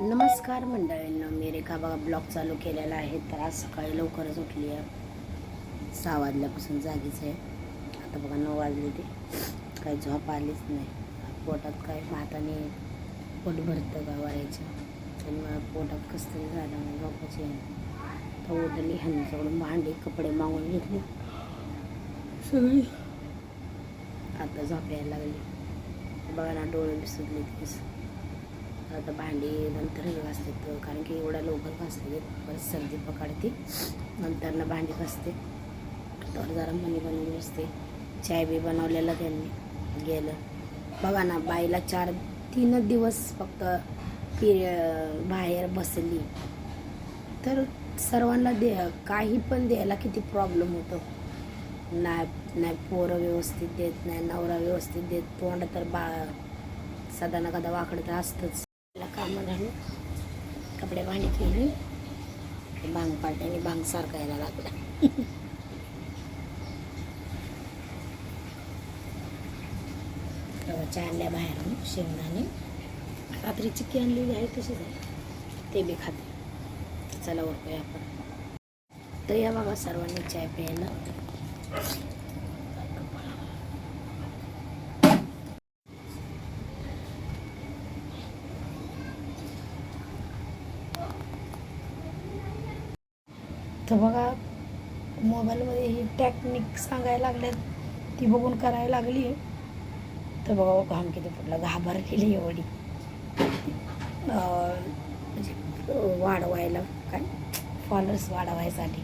नमस्कार मंडळींनो मी रेखा बघा. ब्लॉग चालू केलेला आहे. तर आज सकाळी लवकरच उठली आहे. सहा वाजल्यापासून जागीच आहे. आता बघा नऊ वाजले ते. काही झोप आलीच नाही. पोटात काय? भाताने पोट भरतं का वरायचं? त्यामुळे पोटात कसं तरी झालं झोपाची तर उठली सगळं भांडी कपडे मागून घेतले. सगळी. आता झोप यायला लागली. बघा ना डोळे विसरले तीस आता भांडी नंतर घासतात कारण की एवढ्या लवकर घासते परत सर्दी पकडते नंतरनं भांडी घासते. तर जरा मनी बनवली असते चाय बी बनवलेला त्यांनी गेलं. बघा ना बाईला चार तीनच दिवस फक्त पिरिय बाहेर बसली. तर सर्वांना दे काही पण द्यायला किती प्रॉब्लेम होतो. नाही नाही पोरं व्यवस्थित देत नाही नवरा व्यवस्थित देत तोंड तर बा सदा ना कदा वाकडं तर असतंच. कामं झाली कपडे भांडी केली. भांग पाट्याने भांग सारखा यायला लागला रवाच्या आणल्या बाहेरून शेंगदाणे. रात्री चिक्की आणलेली आहे तशीच आहे. ते बी खाते. चला ओळखूया आपण. तर या बघा सर्वांनी चाय प्यायला. तर बघा मोबाईलमध्ये ही टेक्निक सांगायला लागल्यात. ती बघून करायला लागली आहे. तर बघा हो, घाम किती फुटलं घाबरलेली एवढी. म्हणजे वाढवायला काय? फॉलोअर्स वाढवायसाठी.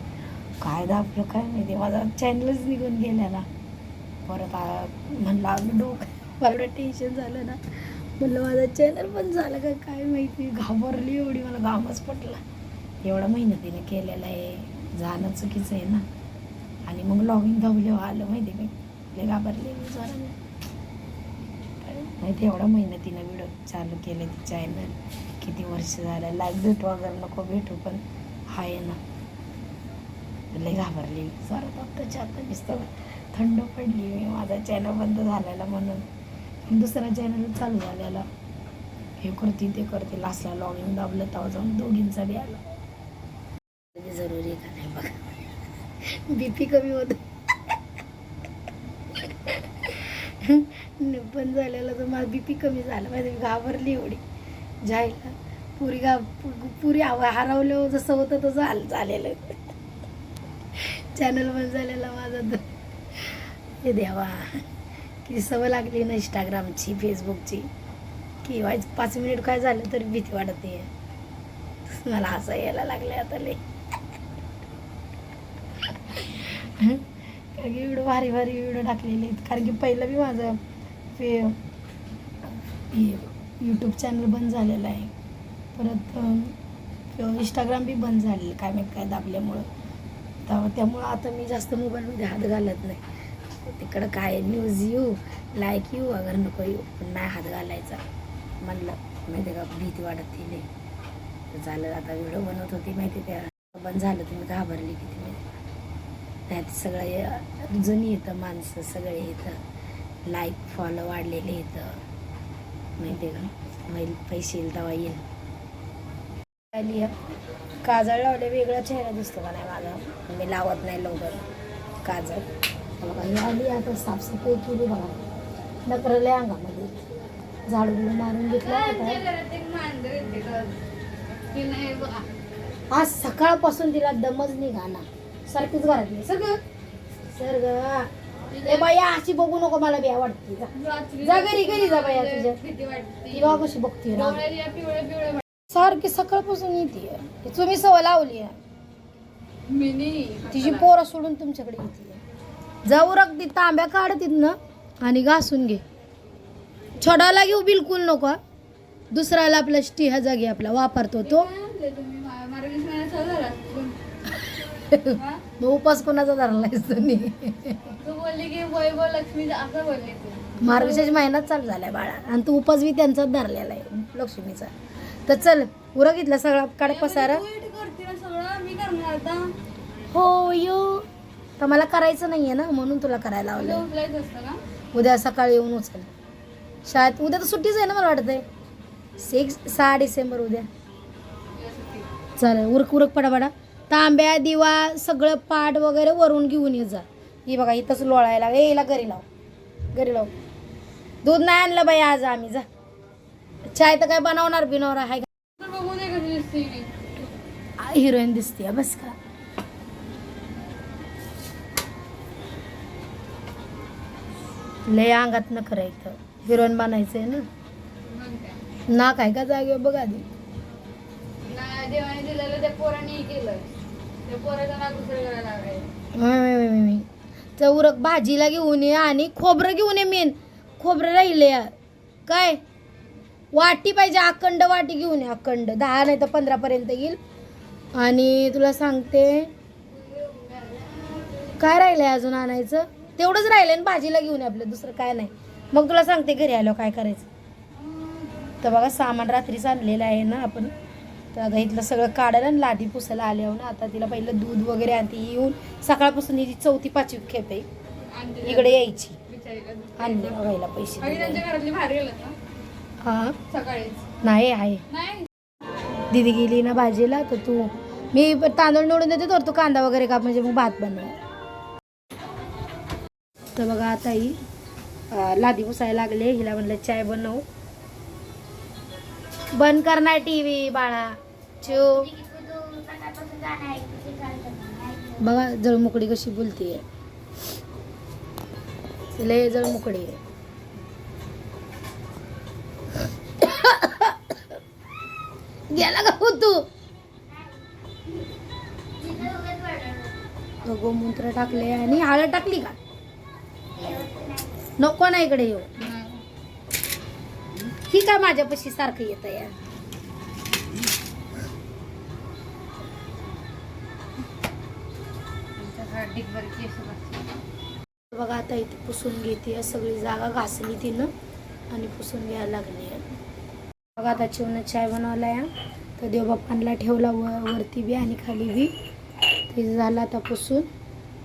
काय दाबलं काय माहिती. माझा चॅनलच निघून गेलेला परत म्हणला अगं डोकं मला टेन्शन झालं ना. म्हणलं माझा चॅनल पण झालं का? काय माहिती. घाबरली एवढी. मला घामच पटला एवढा मेहनतीने केलेला आहे. जाणं चुकीचं आहे ना. आणि मग लॉगिंग धावल्यावर आलं माहिती मी लय घाबरले मी जरा. माहिती एवढं मेहनतीनं व्हिडिओ चालू केले ते चॅनल किती वर्ष झालं? लाईक भेटू वगैरे नको भेटू पण आहे ना. लय घाबरली जरा. आत्ताच्या आता दिसतं थंड पडली मी. माझा चॅनल बंद झालेला म्हणून. दुसरा चॅनल चालू झालेला. हे करते ते करते. लास्टला लॉगिंग दाबलं तेव्हा जाऊन दोघींचा बी आला. जरुरी आहे का? बीपी बी पी कमी होत. पण झालेलं तर माझा बी पी कमी झाला. माझी घाबरली एवढी. जायला. पुरी गा पुरी आव हरवलं जसं होतं तसं झालं झालेलं. चॅनल बंद झालेला माझा तर. हे देवा. किती सवय लागली ना इंस्टाग्रामची फेसबुकची की पाच मिनिट काय झालं तरी भीती वाटते मला हसा यायला लागले आता लई. कारण की व्हिडिओ भारी भारी व्हिडिओ टाकलेले आहेत. कारण की पहिलं बी माझं फे यूट्यूब चॅनल बंद झालेलं आहे. परत इंस्टाग्राम बी बंद झालेलं काय माहीत काय दाबल्यामुळं. तर त्यामुळं आता मी जास्त मोबाईलमध्ये हात घालत नाही. तिकडं काय न्यूज येऊ लाईक येऊ अगर नको येऊ पण नाही हात घालायचा. म्हणलं माहिती आहे का भीती वाटत ती लई. झालं आता व्हिडिओ बनवत होती माहिती त्या बंद झालं तुम्ही घाबरली किती त्यात सगळे जुनी येतं माणसं सगळे येतं लाईक फॉलो वाढलेले येतं माहिती आहे का? होईल पैसे येईल तेव्हा येईल. काजळ लावले वेगळा चेहरा दिसतो का नाही माझा? मी लावत नाही लवकर. काजळ. बघा आली आता साफसफाई केली बघा. नकरले अंगामध्ये. झाडू बिडू मारून घेतलं आज सकाळपासून तिला दमच निघा ना सारखीच घरातली सगळं. सर ए बाया अशी बघू नको मला बी आवडते. जा. जा घरी घरी जा बाया तुझ्या ती बघा कशी बघते ना सारखी सकाळपासून येते तुम्ही सवय लावली आहे. मिनी तिची पोरं सोडून तुमच्याकडे येते जाऊ अगदी तांब्या काढ तिथनं आणि घासून घे. छोडाला घेऊ बिलकुल नको हा. दुसऱ्याला आपला स्टी हा जागी आपला वापरतो तो. तुम्ही मार्गेश महिन्याचा झाला मग उपास कोणाचा धरलाय तुम्ही तू बोलली की वैभव लक्ष्मी असं बोलली तू. मार्गशीर्ष महिनाच चालू झालाय बाळा. आणि तू उपास बी त्यांचाच धरलेला आहे लक्ष्मीचा. तर चल उरं घेतला सगळा काढ पसारा. तू इथे करते ना सगळं मी करणार आता. हो यो. तर मला करायचं नाहीये ना म्हणून तुला करायला का? उद्या सकाळी येऊन उचल. शाळेत उद्या तर सुट्टीच आहे ना मला वाटतंय. सिक्स सहा डिसेंबर उद्या. चालेल उरक उरक पडापडा. तांब्या दिवा सगळं पाट वगैरे वरून घेऊन ये जा. ही बघा इथंच लोळायला ए हिला घरी लाव. घरी लाव. दूध नाही आणलं बाई आज आम्ही. जा. चाय तर काय बनवणार बिनवणार आहे. हिरोईन दिसते बस का? लय अंगात न करायचं हिरोईन बनायचंय ना. मग काय. ना काय का जागे बघ आधी. ना देवाने दिलेलं त्या पोराने केलं चौरक भाजीला घेऊन ये आणि खोबरं घेऊन ये मेन. खोबरं राहिले काय? वाटी पाहिजे अखंड वाटी घेऊन ये अखंड. दहा नाही तर पंधरापर्यंत येईल. आणि तुला सांगते काय राहिलंय अजून आणायचं? तेवढंच राहिलंय आणि भाजीला घेऊन ये आपलं दुसरं काय नाही. मग तुला सांगते घरी आलो काय करायचं? तर बघा सामान रात्रीच आणलेलं आहे ना आपण. तर आता इथलं सगळं काढायला आणि लादी पुसायला आले ना आता तिला पहिलं दूध वगैरे आणते. येऊन सकाळपासून हिची चौथी पाचवी खेप आहे. इकडे यायची. आणले बघायला पैसे हा? नाही आहे. दीदी गेली ना भाजीला तर तू मी तांदूळ निवडून देते तर तू कांदा वगैरे काप म्हणजे मग भात बनव तर बघा आता ही लादी पुसायला लागले. हिला म्हणलं चाय बनव. बंद करणार टी व्ही बाळा. चिव बघा जळमुकडी कशी बोलतीये. लय जळमुकडी आहे. गेला का हो तू? गोमूत्र टाकले आणि हळद टाकली का? नको ना इकडे येऊ. ही का माझ्यापाशी सारखं येत या? बघा आता इथे पुसून घेते. सगळी जागा घासली तिनं आणि पुसून घ्यायला लागली बघा आता चिवनं चाय बनवला या. तर देवबाप्पांना ठेवला व वरती बी आणि खाली बी. ते झालं आता पुसून.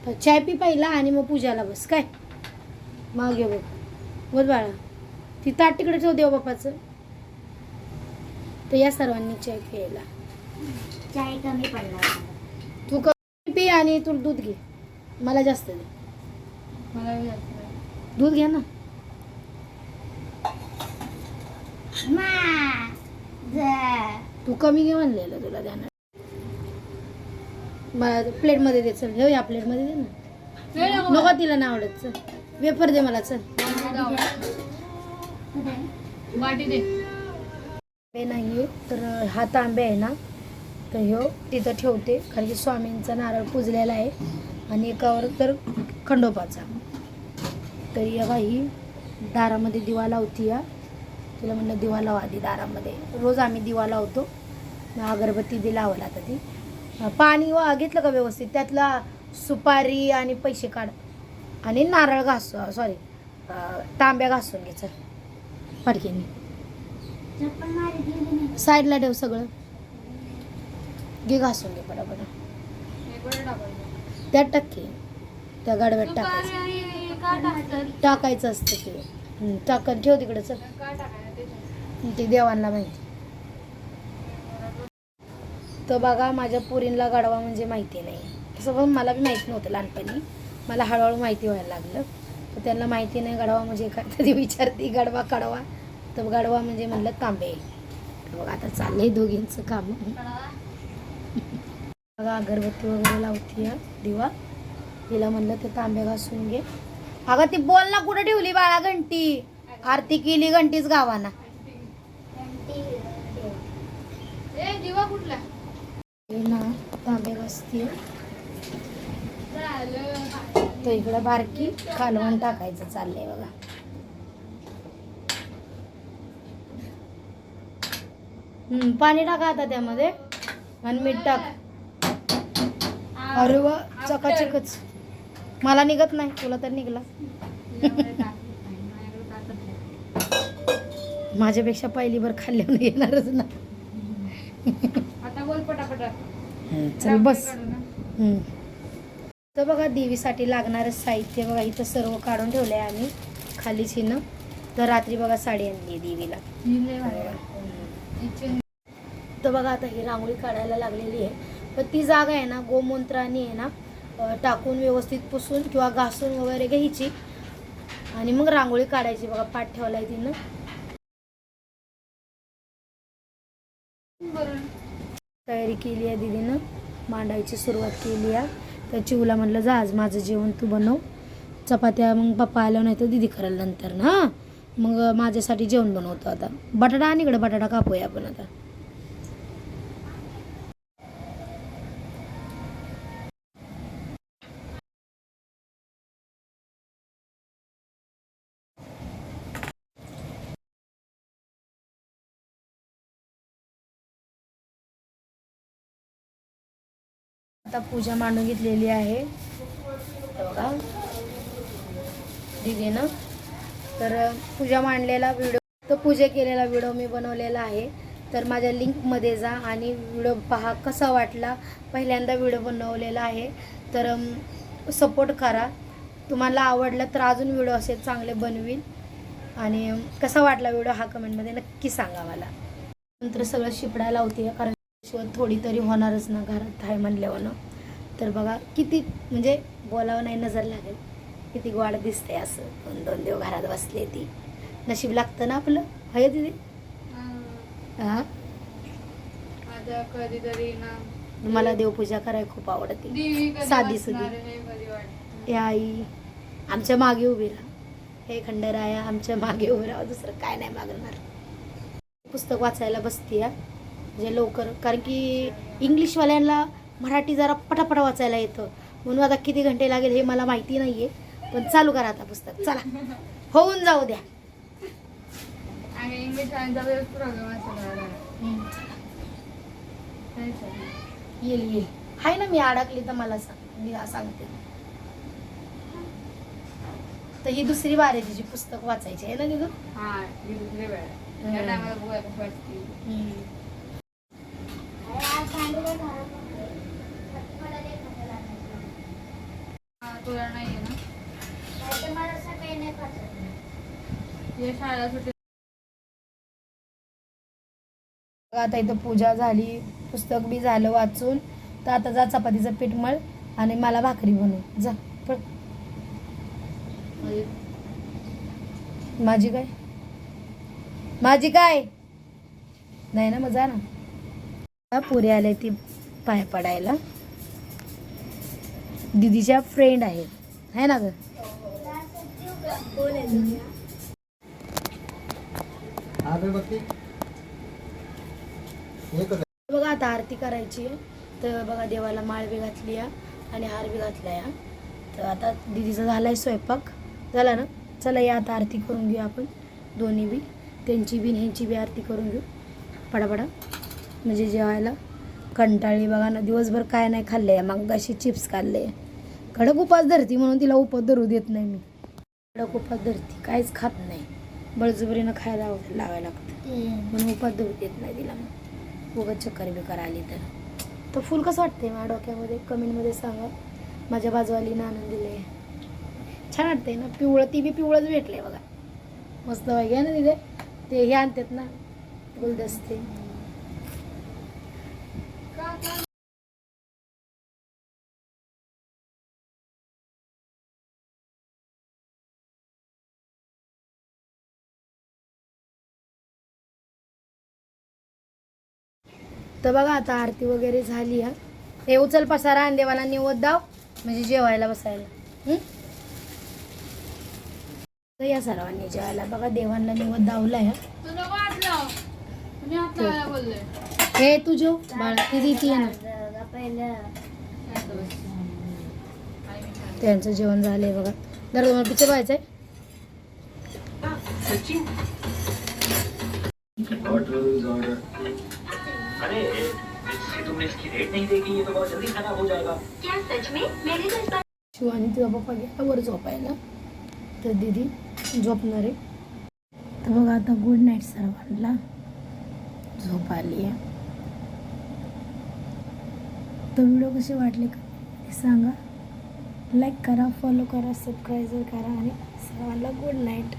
तर चाय पी पहिला आणि मग पूजाला बस. काय? मागे बघ. बोल बाळा. ती ताट तिकडे ठेव देवबापाचं. तर या सर्वांनी चाय प्यायला चाय कमी तू कमी पी आणि तू दूध घे. मला जास्त दे. मला. दूध घ्या ना. तू कमी घे म्हणलेलं तुला ध्यानात. मला प्लेटमध्ये दे चल. घेऊ या प्लेटमध्ये दे ना. नाही नको. तिला नाही आवडत चल. वेफर दे मला चल. वाटी दे. नाही तर हा तांबे आहे ना तर ह्यो तिथं ठेवते कारण की स्वामींचा नारळ पुजलेला आहे आणि एकावर तर खंडोबाचा. तर या बाई दारामध्ये दिवा लावती या. तिला म्हणलं दिवा लावा आधी दारामध्ये. रोज आम्ही दिवा लावतो. अगरबत्ती बी लावला आता ती. पाणी वा घेतलं का व्यवस्थित? त्यातला सुपारी आणि पैसे काढ. आणि नारळ घास सॉरी तांब्या घासून घे गेली नाही साईडला ठेव सगळं. घे घासून घे बरोबर? त्यात टक्के त्या गाडव्यात का टाकायचं. का? टाकायचं असतं ते. टाकून ठेव तिकडं चल. का टाकायचं त्याच्यात? ते देवांना माहिती. तर बघा माझ्या पुरींला गाडवा म्हणजे माहिती नाही. तसं पण मला बी माहिती नव्हतं लहानपणी. मला हळूहळू माहिती व्हायला लागलं. तर त्यांना माहिती नाही गाडवा म्हणजे काय. तर विचारते गाडवा काढवा तर गाडवा म्हणजे म्हणलं तांबे. बघा आता चाललंय दोघींचं काम? बघा अगरबत्ती वगैरे लावती दिवा. तिला म्हणलं ते तांबे घासून घे. अगं ती बोल ना कुठं ठेवली बाळा घंटी? आरती केली घंटीच गावाना. ना तांबे घासती तर इकडं बारकी कालवण टाकायचं चाललंय बघा. पाणी टाका आता त्यामध्ये. आणि मीठ टाक. अरे वा चकाचकच मला निघत नाही तुला तर निघला. माझ्यापेक्षा पहिली भर खाल्ल्यावर येणारच ना. चल बस. तर बघा देवीसाठी लागणारं साहित्य बघा इथं सर्व काढून ठेवलं आहे आम्ही. खालीच हिनं. तर रात्री बघा साडी आणली देवीला. तर बघा आता ही रांगोळी काढायला लागलेली आहे. पण ती जागा आहे ना गोमूत्राने आहे ना टाकून व्यवस्थित पुसून किंवा घासून वगैरे घ्यायची. आणि मग रांगोळी काढायची बघा पाठ ठेवलाय तिनं. तयारी केली आहे दिदीनं मांडायची सुरुवात केली आहे. तर चिवला म्हटलं जा आज माझं जेवण तू बनव. चपात्या मग पप्पा आल्या नाही तर दीदी करायला नंतर ना मग माझ्यासाठी जेवण बनवतो आता. बटाटा आणि इकडे बटाटा कापूया आपण आता. आता पूजा मांडून घेतलेली आहे. हे बघा ना. तर पूजा मांडलेला व्हिडिओ तर पूजा केलेला व्हिडिओ मी बनवलेला आहे. तर माझ्या लिंकमध्ये जा आणि व्हिडिओ पहा कसा वाटला. पहिल्यांदा व्हिडिओ बनवलेला आहे. तर सपोर्ट करा. तुम्हाला आवडला तर अजून व्हिडिओ असे चांगले बनवीन. आणि कसा वाटला व्हिडिओ हा कमेंटमध्ये नक्की सांगा मला. नंतर सगळं शिपडायला लावते कारण शिवाय थोडी तरी होणारच ना घरात आहे म्हणल्यावरनं तर बघा किती म्हणजे बोलावं नाही नजर लागेल. किती गोड दिसते असं. दोन दोन देव घरात बसले ती. नशीब लागतं ना आपलं? आहे तिथे हा? कधीतरी ना मला देवपूजा करायला खूप आवडते. साधी सुधी. आई आमच्या मागे उभी राहा. हे खंडराया आमच्या मागे उभी राहा. दुसरं काय नाही मागणार. पुस्तक वाचायला बसते म्हणजे लवकर. कारण की इंग्लिशवाल्यांना मराठी जरा पटापट वाचायला येतं. म्हणून आता किती घंटे लागेल हे मला माहिती नाही आहे पण चालू करा आता पुस्तक. चला. होऊन जाऊ द्या. आणि इंग्लिश प्रोग्राम येईल येईल. आहे ना मी अडकली तर मला सांग मी सांगते. तर ही दुसरी बार आहे तिची पुस्तक वाचायची आहे ना तिथं हा ही दुसरी वेळ हम्म. या टायमाला बघूया कसं वाटते अरे आज सांडू दे घरात. मला दे खायला लागायचं. हा तुला नाही आहे ना नाहीतर मला सकाळी नाही खायचं. ये शाळा सुट्टी आता इथं पूजा झाली पुस्तक बी झालं वाचून. तर आता जा चपातीचं पीठ मळ आणि मला भाकरी बनव. जा म्हणजे माझी काय? माझी काय? नाही ना मग जा ना. पुरे आले ती पाय पडायला. दीदीच्या फ्रेंड आहेत. है ना ग? बघा आता आरती करायची आहे. तर बघा देवाला माळवी घातली या आणि हार बी घातला या तर आता दिदीचा झाला आहे स्वयंपाक. झाला ना? चला या आता आरती करून घेऊ आपण. दोन्ही बी. त्यांची बी ह्यांची बी आरती करून घेऊ. पडापडा. म्हणजे जेवायला. कंटाळी बघा ना दिवसभर काय नाही खाल्ले आहे मग अशी चिप्स खाल्ले. कडक उपास धरती म्हणून तिला उपास धरू देत नाही मी. कडक उपास धरती. काहीच खात नाही. बळजुबरीनं खायला लाव- लावायला लागतं. म्हणून उपास धरू देत नाही तिला मग. उगाच चक्कर बिकर आली तर. तर फुल कसं वाटतंय माझ्या डोक्यामध्ये? कमेंटमध्ये सांगा. माझ्या बाजूवालीनं आणून दिले छान वाटतंय ना? पिवळं ती बी पिवळंच भेटलंय बघा. मस्त वागे ना तिथे? ते हे आणतात ना? गुलदस्ते. तर बघा आता आरती वगैरे झाली हा. हे उचल पसारा आणि देवाला निवद दाव म्हणजे जेवायला बसायला. हं? तर या सर्वांनी जेवायला बघा देवांना निवद दावलाय हा. तू हे जेव बाळ किती ती ना. त्यांचं जेवण झालंय बघा. जरा तुम्हाला पिक्चर पाहायचंय. अरे इससे तुमने इसकी रेट नहीं देखी ये तो बहुत जल्दी खराब हो जाएगा। क्या सच में? मेरे घर पर शिव आणि तुझा पप्पा गेला वर झोपायला. तर दीदी झोपणार आहे. तर बघा आता गुड नाईट सर्वांना. झोप आली आहे. तर व्हिडिओ कसे वाटले का? सांगा. लाईक करा फॉलो करा सबस्क्राईब करा आणि सर्वांना गुड नाईट